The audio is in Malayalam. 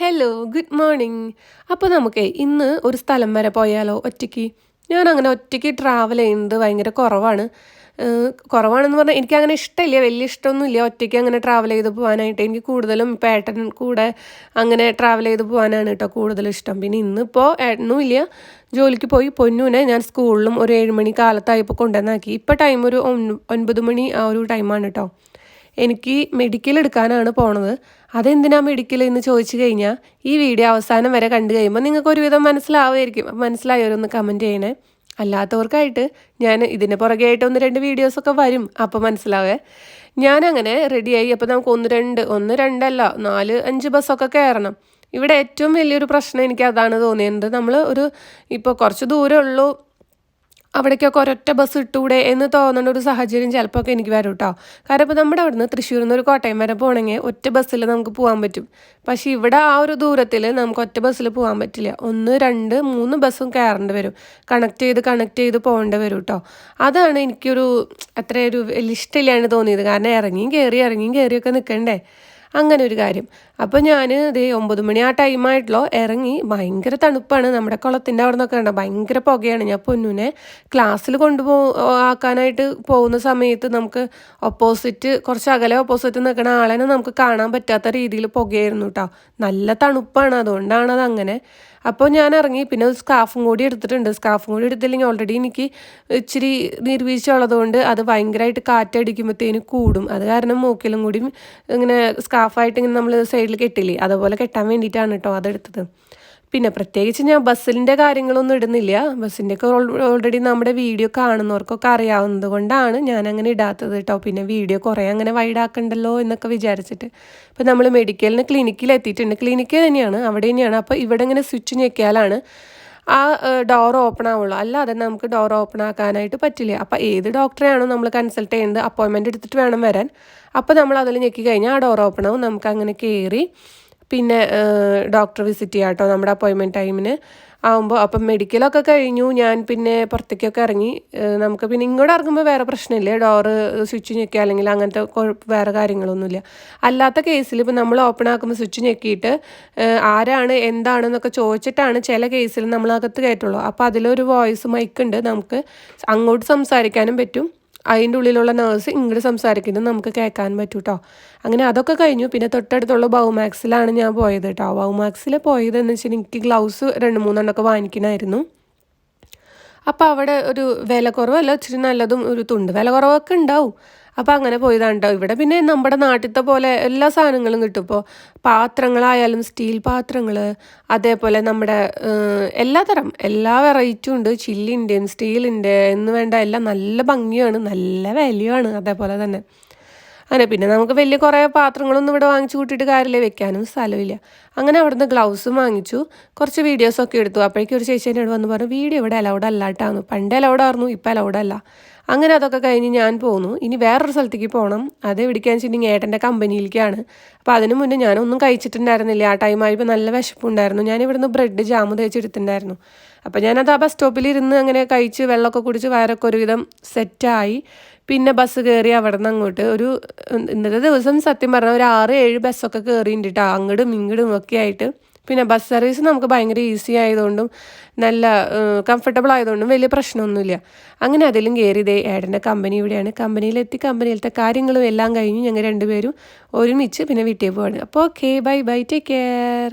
ഹലോ ഗുഡ് മോർണിംഗ് അപ്പോൾ നമുക്ക് ഇന്ന് ഒരു സ്ഥലം വരെ പോയാലോ ഒറ്റയ്ക്ക്? ഞാൻ അങ്ങനെ ഒറ്റയ്ക്ക് ട്രാവൽ ചെയ്യുന്നത് ഭയങ്കര കുറവാണ്. കുറവാണെന്ന് പറഞ്ഞാൽ എനിക്ക് അങ്ങനെ ഇഷ്ടമില്ല വലിയ ഇഷ്ടമൊന്നുമില്ല ഒറ്റയ്ക്ക് അങ്ങനെ ട്രാവൽ ചെയ്ത് പോകാനായിട്ട്. എനിക്ക് കൂടുതലും പേട്ടൻ ഏട്ടൻ കൂടെ അങ്ങനെ ട്രാവൽ ചെയ്ത് പോകാനാണ് കേട്ടോ കൂടുതലും ഇഷ്ടം. പിന്നെ ഇന്നിപ്പോൾ ഏട്ടനും ഇല്ല ജോലിക്ക് പോയി. പൊന്നൂനെ ഞാൻ സ്കൂളിലും ഒരു ഏഴുമണി കാലത്തായപ്പോൾ കൊണ്ടുവന്നാക്കി. ഇപ്പോൾ ടൈം ഒരു ഒൻ- ഒൻപത് മണി ആ ഒരു ടൈമാണ് കേട്ടോ. എനിക്ക് മെഡിക്കൽ എടുക്കാനാണ് പോണത്. അതെന്തിനാ മെഡിക്കൽ എന്ന് ചോദിച്ചു കഴിഞ്ഞാൽ ഈ വീഡിയോ അവസാനം വരെ കണ്ടു കഴിയുമ്പോൾ നിങ്ങൾക്ക് ഒരുവിധം മനസ്സിലാവുമായിരിക്കും. മനസ്സിലായവരൊന്ന് കമന്റ് ചെയ്യണേ. അല്ലാത്തവർക്കായിട്ട് ഞാൻ ഇതിന് പുറകെ ആയിട്ട് ഒന്ന് രണ്ട് വീഡിയോസൊക്കെ വരും. അപ്പോൾ മനസ്സിലാവേ? ഞാനങ്ങനെ റെഡിയായി അപ്പോൾ നമുക്ക് ഒന്ന് രണ്ട് ഒന്ന് രണ്ടല്ല നാല് അഞ്ച് ബസ്സൊക്കെ കയറണം. ഇവിടെ ഏറ്റവും വലിയൊരു പ്രശ്നം എനിക്ക് അതാണ് തോന്നിയത് നമ്മൾ ഒരു ഇപ്പോൾ കുറച്ച് ദൂരമേ ഉള്ളൂ. അവിടേക്കൊക്കെ ഒരൊറ്റ ബസ് ഇട്ടൂടെ എന്ന് തോന്നുന്ന ഒരു സാഹചര്യം ചിലപ്പോൾ ഒക്കെ എനിക്ക് വരും കേട്ടോ കാരണം ഇപ്പോൾ നമ്മുടെ അവിടുന്ന് തൃശ്ശൂരിൽ നിന്ന് ഒരു കോട്ടയം വരെ പോകണമെങ്കിൽ ഒറ്റ ബസ്സിൽ നമുക്ക് പോകാൻ പറ്റും. പക്ഷേ ഇവിടെ ആ ഒരു ദൂരത്തിൽ നമുക്ക് ഒറ്റ ബസ്സിൽ പോകാൻ പറ്റില്ല. ഒന്ന് രണ്ട് മൂന്ന് ബസ്സും കയറേണ്ടി വരും. കണക്ട് ചെയ്ത് കണക്ട് ചെയ്ത് പോകേണ്ടി വരും കേട്ടോ അതാണ് എനിക്കൊരു അത്രയൊരു വലിയ ഇഷ്ടമില്ലാണ്ട് തോന്നിയത്. കാരണം ഇറങ്ങിയും കയറി ഇറങ്ങിയും കയറിയൊക്കെ നിൽക്കണ്ടേ അങ്ങനെ ഒരു കാര്യം. അപ്പോൾ ഞാൻ ഇതേ ഒമ്പത് മണി ആ ടൈമായിട്ടുള്ള ഇറങ്ങി ഭയങ്കര തണുപ്പാണ്. നമ്മുടെ കുളത്തിന്റെ അവിടെ നിന്നൊക്കെ കണ്ടോ? ഭയങ്കര പുകയാണ്. ഞാൻ പൊന്നുനെ ക്ലാസ്സിൽ കൊണ്ടുപോ ആക്കാനായിട്ട് പോകുന്ന സമയത്ത് നമുക്ക് ഓപ്പോസിറ്റ് കുറച്ച് അകലെ ഓപ്പോസിറ്റ് നിൽക്കുന്ന ആളെ നമുക്ക് കാണാൻ പറ്റാത്ത രീതിയിൽ പുകയായിരുന്നു കേട്ടോ നല്ല തണുപ്പാണ്. അതുകൊണ്ടാണ് അത് അങ്ങനെ. അപ്പോൾ ഞാൻ ഇറങ്ങി പിന്നെ ഒരു സ്കാഫും കൂടി എടുത്തിട്ടുണ്ട്. സ്കാഫും കൂടി എടുത്തില്ലെങ്കിൽ ഓൾറെഡി എനിക്ക് ഇച്ചിരി നീർവീഴ്ച ഉള്ളതുകൊണ്ട് അത് ഭയങ്കരമായിട്ട് കാറ്റടിക്കുമ്പോഴത്തേന് കൂടും. അത് കാരണം മൂക്കിലും കൂടി ഇങ്ങനെ സ്കാഫായിട്ട് ഇങ്ങനെ നമ്മൾ സൈഡിൽ കെട്ടില്ലേ? അതുപോലെ കെട്ടാൻ വേണ്ടിയിട്ടാണ് കേട്ടോ അതെടുത്തത്. പിന്നെ പ്രത്യേകിച്ച് ഞാൻ ബസ്സിന്റെ കാര്യങ്ങളൊന്നും ഇടുന്നില്ല. ബസ്സിന്റെ ഒക്കെ ഓൾറെഡി നമ്മുടെ വീഡിയോ കാണുന്നവർക്കൊക്കെ അറിയാവുന്നത് കൊണ്ടാണ് ഞാൻ അങ്ങനെ ഇടാത്തത് കേട്ടോ പിന്നെ വീഡിയോ കുറേ അങ്ങനെ വൈഡാക്കണ്ടല്ലോ എന്നൊക്കെ വിചാരിച്ചിട്ട്. അപ്പോൾ നമ്മൾ മെഡിക്കലിന് ക്ലിനിക്കിൽ എത്തിയിട്ടുണ്ട്. ക്ലിനിക്ക് തന്നെയാണ് അവിടെ തന്നെയാണ്. അപ്പോൾ ഇവിടെ ഇങ്ങനെ സ്വിച്ച് ഞെക്കിയാലാണ് ആ ഡോർ ഓപ്പൺ ആവുള്ളൂ. അല്ലാതെ നമുക്ക് ഡോർ ഓപ്പൺ ആക്കാനായിട്ട് പറ്റില്ല. അപ്പോൾ ഏത് ഡോക്ടറെയാണോ നമ്മൾ കൺസൾട്ട് ചെയ്യേണ്ടത് അപ്പോയിൻമെന്റ് എടുത്തിട്ട് വേണം വരാൻ. അപ്പോൾ നമ്മൾ അതിൽ ഞെക്കി കഴിഞ്ഞാൽ ആ ഡോർ ഓപ്പൺ ആവും. നമുക്ക് അങ്ങനെ കയറി പിന്നെ ഡോക്ടർ വിസിറ്റ് ചെയ്യാം കേട്ടോ നമ്മുടെ അപ്പോയിൻമെന്റ് ടൈമിന് ആകുമ്പോൾ അപ്പം മെഡിക്കലൊക്കെ കഴിഞ്ഞു ഞാൻ പിന്നെ പുറത്തേക്കൊക്കെ ഇറങ്ങി. നമുക്ക് പിന്നെ ഇങ്ങോട്ട് ഇറങ്ങുമ്പോൾ വേറെ പ്രശ്നമില്ല? ഡോറ് സ്വിച്ച് ഞെക്കുക അല്ലെങ്കിൽ അങ്ങനത്തെ വേറെ കാര്യങ്ങളൊന്നുമില്ല. അല്ലാത്ത കേസിൽ ഇപ്പം നമ്മൾ ഓപ്പൺ ആക്കുമ്പോൾ സ്വിച്ച് ഞെക്കിയിട്ട് ആരാണ് എന്താണെന്നൊക്കെ ചോദിച്ചിട്ടാണ് ചില കേസിൽ നമ്മൾ അകത്ത് കയറ്റുള്ളൂ. അപ്പോൾ അതിലൊരു വോയിസ് മൈക്ക് ഉണ്ട്. നമുക്ക് അങ്ങോട്ട് സംസാരിക്കാനും പറ്റും. അതിന്റെ ഉള്ളിലുള്ള നേഴ്സ് ഇങ്ങോട്ട് സംസാരിക്കുന്നത് നമുക്ക് കേൾക്കാൻ പറ്റും കേട്ടോ അങ്ങനെ അതൊക്കെ കഴിഞ്ഞു. പിന്നെ തൊട്ടടുത്തുള്ള ബൗമാക്സിലാണ് ഞാൻ പോയത് കേട്ടോ ബൗമാക്സിൽ പോയത് എന്ന് വെച്ചാൽ എനിക്ക് ഗ്ലൗസ് രണ്ട് മൂന്നെണ്ണമൊക്കെ വാങ്ങിക്കണമായിരുന്നു അപ്പോൾ അവിടെ ഒരു വില കുറവല്ല ഇച്ചിരി നല്ലതും ഒരു തുണ്ട്. വില കുറവൊക്കെ ഉണ്ടാവും. അപ്പോൾ അങ്ങനെ പോയതാണ് കേട്ടോ ഇവിടെ പിന്നെ നമ്മുടെ നാട്ടിലത്തെ പോലെ എല്ലാ സാധനങ്ങളും കിട്ടും. ഇപ്പോൾ പാത്രങ്ങളായാലും സ്റ്റീൽ പാത്രങ്ങൾ അതേപോലെ നമ്മുടെ എല്ലാ എല്ലാതരം എല്ലാ വെറൈറ്റിയും ഉണ്ട്. ചില്ലിന്റെയും സ്റ്റീലിന്റെ എന്ന് വേണ്ട എല്ലാം നല്ല ഭംഗിയാണ് നല്ല വാല്യുവാണ് അതേപോലെ തന്നെ. അങ്ങനെ പിന്നെ നമുക്ക് വലിയ കുറേ പാത്രങ്ങളൊന്നും ഇവിടെ വാങ്ങിച്ചു കൂട്ടിയിട്ട് കാര്യമില്ല വെക്കാനും സ്ഥലമില്ല. അങ്ങനെ അവിടുന്ന് ഗ്ലൗസും വാങ്ങിച്ചു. കുറച്ച് വീഡിയോസൊക്കെ എടുത്തു. അപ്പോഴേക്കും ഒരു ചേച്ചി എന്നോട് വന്ന് പറഞ്ഞു വീഡിയോ ഇവിടെ അലൗഡ് അല്ലാട്ടാന്ന് പണ്ട് അലൗഡ് ആയിരുന്നു ഇപ്പം അലൗഡ് അല്ല. അങ്ങനെ അതൊക്കെ കഴിഞ്ഞ് ഞാൻ പോന്നു. ഇനി വേറൊരു സ്ഥലത്തേക്ക് പോകണം അത് എവിടേക്കാന്ന് വെച്ചിട്ടുണ്ടെങ്കിൽ ഏട്ടന്റെ കമ്പനിയിലേക്കാണ്. അപ്പോൾ അതിന് മുന്നേ ഞാനൊന്നും കഴിച്ചിട്ടുണ്ടായിരുന്നില്ല. ആ ടൈമായപ്പോൾ നല്ല വിശപ്പുണ്ടായിരുന്നു. ഞാൻ ഇവിടുന്ന് ബ്രെഡ് ജാമ് തേച്ചെടുത്തിട്ടുണ്ടായിരുന്നു അപ്പോൾ ഞാനത് ആ ബസ് സ്റ്റോപ്പിൽ ഇരുന്ന് അങ്ങനെ കഴിച്ച് വെള്ളമൊക്കെ കുടിച്ച് വയറൊക്കെ ഒരുവിധം സെറ്റായി പിന്നെ ബസ് കയറി അവിടെ നിന്ന് അങ്ങോട്ട് ഒരു ഇന്നത്തെ ദിവസം സത്യം പറഞ്ഞാൽ ഒരു ആറ് ഏഴ് ബസ്സൊക്കെ കയറിയിട്ടുണ്ട് കേട്ടോ അങ്ങോട്ടും ഇങ്ങോട്ടും ഒക്കെ ആയിട്ട്. പിന്നെ ബസ് സർവീസ് നമുക്ക് ഭയങ്കര ഈസി ആയതുകൊണ്ടും നല്ല കംഫർട്ടബിൾ ആയതുകൊണ്ടും വലിയ പ്രശ്നമൊന്നുമില്ല. അങ്ങനെ അതിലും കയറി ഇതേ ഏടന്റെ കമ്പനി ഇവിടെയാണ് കമ്പനിയിലെത്തി കമ്പനിയിലത്തെ കാര്യങ്ങളും എല്ലാം കഴിഞ്ഞ് ഞങ്ങൾ രണ്ടുപേരും ഒരുമിച്ച് പിന്നെ വീട്ടിൽ പോവാണ്. അപ്പോൾ okay bye bye take care